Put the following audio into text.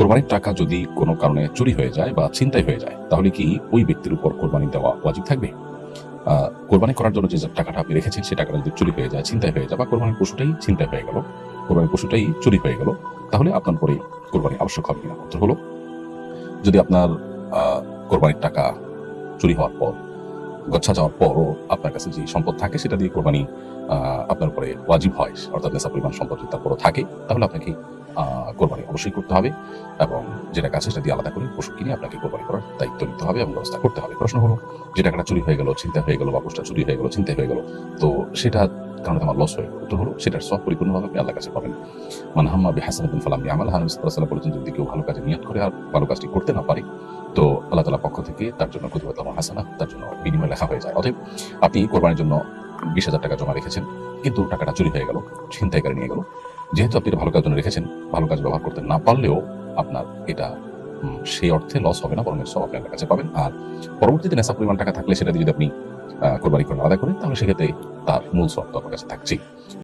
কোরবানির টাকা যদি কোনো কারণে চুরি হয়ে যায় বা ছিনতাই হয়ে যায়, তাহলে কি ওই ব্যক্তির উপর কোরবানি দেওয়া ওয়াজিব থাকবে? কোরবানি করার জন্য যে টাকাটা আপনি রেখেছেন সেই টাকাটা যদি চুরি হয়ে যায়, ছিনতাই হয়ে যায় বা কোরবানির পশুটাই ছিনতাই হয়ে গেল, কোরবানির পশুটাই চুরি হয়ে গেল, তাহলে আপনার পরে কোরবানি আবশ্যক হবে কিনা উত্তর হলো, যদি আপনার কোরবানির টাকা চুরি হওয়ার পর, গচ্ছা যাওয়ার পরও আপনার কাছে যে সম্পদ থাকে, সেটা দিয়ে কোরবানি আপনার উপরে ওয়াজিব হয়, অর্থাৎ নেশা পরিমাণ সম্পদ যদি তারপরও থাকে, তাহলে আপনাকে কোরবানি অবশ্যই করতে হবে এবং যেটা কাছে সেটা দিয়ে আলাদা করে পশু কিনে আপনাকে কোরবানি করার দায়িত্ব নিতে হবে এবং ব্যবস্থা করতে হবে। প্রশ্ন হলো যে টাকাটা চুরি হয়ে গেল চিন্তা হয়ে গেল, বা পশুটা চুরি হয়ে গেল চিন্তা হয়ে গেল, তো সেটা কারণে আমার লস হয়ে গেল। উত্তর হলো, সেটার সব পরিপূর্ণভাবে আপনি আল্লাহ কাছে পাবেন। মানহাম্মা বিহাসানাতুন ফালাম ইয়ামাল হানবিস সাল্লাল্লাহু বলেছেন, যদি কেউ ভালো কাজে নিয়ত করে আর ভালো কাজটি করতে না পারে, তো আল্লাহ তাআলা পক্ষ থেকে তার জন্য কুতুবাতুল হাসানা, তার জন্য বিনিময় লেখা হয়ে যায়। অতএব আপনি কোরবানির জন্য বিশ হাজার টাকা জমা রেখেছেন, কিন্তু টাকাটা চুরি হয়ে গেল, ছিনতাইকারী নিয়ে গেল যেহেতু আপনি ভালো কাজ জন্য রেখেছেন, ভালো কাজ ব্যবহার করতে না পারলেও আপনার এটা সেই অর্থে লস হবে না, বরং সব আপনার কাছে পাবেন। আর পরবর্তীতে নেশা পরিমাণ টাকা থাকলে সেটা যদি আপনি কোরবানি করেন আলাদা করেন, তাহলে সেক্ষেত্রে তার মূল সব আপনার কাছে থাকছেই।